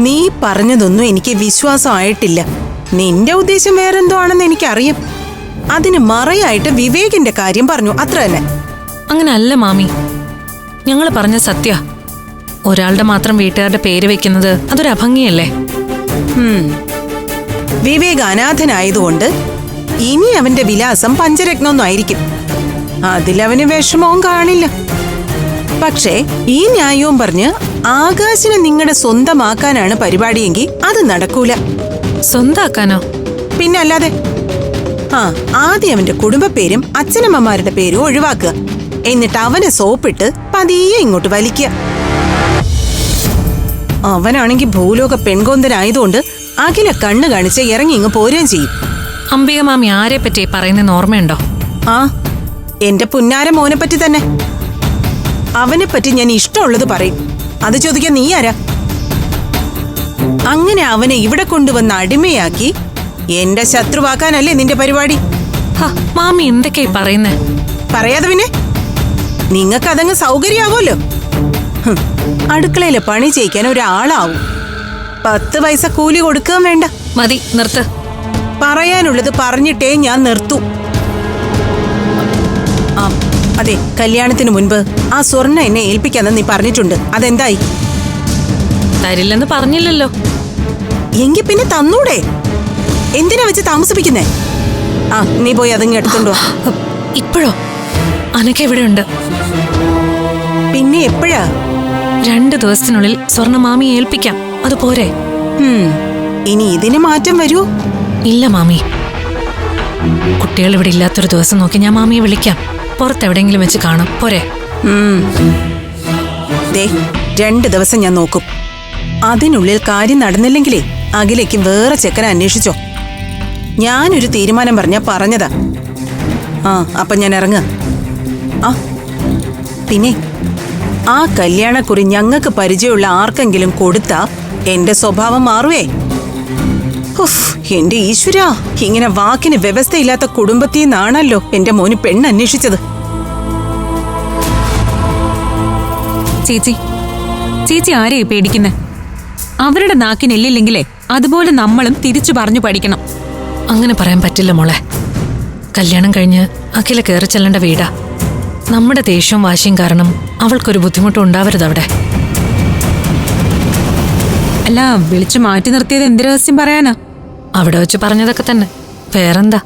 നീ പറഞ്ഞതൊന്നും എനിക്ക് വിശ്വാസമായിട്ടില്ല. നിന്റെ ഉദ്ദേശം വേറെന്തോ ആണെന്ന് എനിക്കറിയാം. അതിന് മറയായിട്ട് വിവേകിന്റെ കാര്യം പറഞ്ഞു അത്ര തന്നെ. അങ്ങനെ അല്ല മാമി. ഞങ്ങൾ പറഞ്ഞ സത്യ. ഒരാളുടെ മാത്രം വീട്ടുകാരുടെ പേര് വെക്കുന്നത് അതൊരു അഭംഗിയല്ലേ. വിവേക് അനാഥനായതുകൊണ്ട് ഇനി അവന്റെ വിലാസം പഞ്ചരത്നമൊന്നും ആയിരിക്കും. അതിലവന് വിഷമവും കാണില്ല. പക്ഷേ ഈ ന്യായവും പറഞ്ഞ് ആകാശിനെ നിങ്ങളുടെ സ്വന്തമാക്കാനാണ് പരിപാടിയെങ്കിൽ അത് നടക്കൂല. സ്വന്താക്കാനോ? പിന്നെ അല്ലാതെ? ആ ആദ്യം അവന്റെ കുടുംബപ്പേരും അച്ഛനമ്മമാരുടെ പേരും ഒഴിവാക്കുക. എന്നിട്ട് അവനെ സോപ്പിട്ട് പതിയെ ഇങ്ങോട്ട് വലിക്കുക. അവനാണെങ്കിൽ ഭൂലോക പെൺകൊന്തനായതുകൊണ്ട് അഖില കണ്ണു കാണിച്ച് ഇറങ്ങി ഇങ്ങ് പോരുകയും ചെയ്യും. അംബിക മാമി ആരെ പറ്റി പറയുന്ന ഓർമ്മയുണ്ടോ? ആ എന്റെ പുന്നാര മോനെ പറ്റി തന്നെ. അവനെ പറ്റി ഞാൻ ഇഷ്ടമുള്ളത് പറയും. അത് ചോദിക്കാൻ നീ ആരാ? അങ്ങനെ അവനെ ഇവിടെ കൊണ്ടുവന്ന് അടിമയാക്കി എന്റെ ശത്രുവാക്കാനല്ലേ നിന്റെ പരിപാടി? മാമി എന്തൊക്കെയായി പറയുന്നേ? പറയാതെ പിന്നെ? നിങ്ങൾക്ക് അതങ്ങ് സൗകര്യമാവുമല്ലോ അടുക്കളയിലെ പണി ചെയ്യിക്കാൻ ഒരാളാവും. പത്ത് പൈസ കൂലി കൊടുക്കുകയും വേണ്ട. മതി നിർത്ത്. പറയാനുള്ളത് പറഞ്ഞിട്ടേ ഞാൻ നിർത്തൂ. അതെ കല്യാണത്തിന് മുൻപ് ആ സ്വർണ എന്നെ ഏൽപ്പിക്കാന്ന് നീ പറഞ്ഞിട്ടുണ്ട്. അതെന്തായി? തരില്ലെന്ന് പറഞ്ഞില്ലല്ലോ. എങ്കി പിന്നെ തന്നൂടെ? എന്തിനാ വെച്ച് താമസിപ്പിക്കുന്നേ? ആ നീ പോയി അതിങ്ങ് എടുത്തുണ്ടോ ഇപ്പോഴോ? അനക്ക് എവിടെ ഉണ്ട് പിന്നെ എപ്പോഴാ? രണ്ടു ദിവസത്തിനുള്ളിൽ സ്വർണ മാമി ഏൽപ്പിക്കാം. അത് പോരെ? ഇനി ഇതിന് മാറ്റം വരൂ. ഇല്ല മാമി. കുട്ടികൾ ഇവിടെ ഇല്ലാത്തൊരു ദിവസം നോക്കി ഞാൻ മാമിയെ വിളിക്കാം. പുറത്തെവിടെയെങ്കിലും വെച്ച് കാണാം. പോരെ. ദേ രണ്ട് ദിവസം ഞാൻ നോക്കും. അതിനുള്ളിൽ കാര്യം നടന്നില്ലെങ്കിലേ അഖിലേക്ക് വേറെ ചെക്കനെ അന്വേഷിച്ചോ. ഞാനൊരു തീരുമാനം പറഞ്ഞ പറഞ്ഞതാ. ആ അപ്പൊ ഞാൻ ഇറങ്ങ. ആ പിന്നെ ആ കല്യാണക്കുറി ഞങ്ങൾക്ക് പരിചയമുള്ള ആർക്കെങ്കിലും കൊടുത്താ എന്റെ സ്വഭാവം മാറുവേ. എന്റെ ഈശ്വര. ഇങ്ങനെ വാക്കിന് വ്യവസ്ഥയില്ലാത്ത കുടുംബത്തിൽ നിന്നാണല്ലോ എന്റെ മോന് പെണ്ണ് അന്വേഷിച്ചത്. ചേച്ചി ചേച്ചി ആരെയെ പേടിക്കുന്നെ? അവരുടെ നാക്കിനെല്ലില്ലെങ്കിലേ അതുപോലെ നമ്മളും തിരിച്ചു പറഞ്ഞു പഠിക്കണം. അങ്ങനെ പറയാൻ പറ്റില്ല മോളെ. കല്യാണം കഴിഞ്ഞ് അഖില കയറി ചെല്ലേണ്ട വീടാ. നമ്മുടെ ദേഷ്യവും വാശിയും കാരണം അവൾക്കൊരു ബുദ്ധിമുട്ടും ഉണ്ടാവരുത് അവിടെ. അല്ല വിളിച്ചു മാറ്റി നിർത്തിയത് എന്ത് രഹസ്യം പറയാനാ? അവിടെ വെച്ച് പറഞ്ഞതൊക്കെ തന്നെ. വേറെന്താ?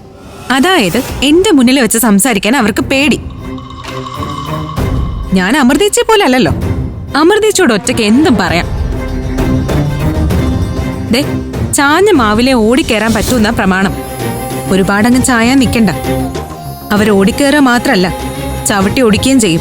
അതായത് എന്റെ മുന്നിൽ വെച്ച് സംസാരിക്കാൻ അവർക്ക് പേടി. ഞാൻ അമൃതേച്ചിയെ പോലെ അല്ലല്ലോ. അമൃതീച്ചോട് ഒറ്റയ്ക്ക് എന്തും പറയാം. ദേ ചാഞ്ഞ മാവിലെ ഓടിക്കേറാൻ പറ്റുന്ന പ്രമാണം. ഒരുപാടങ്ങ് ചായാൻ നിൽക്കണ്ട അവർ ഓടിക്കേറുക മാത്രല്ല ചവിട്ടി ഓടിക്കുകയും ചെയ്യും.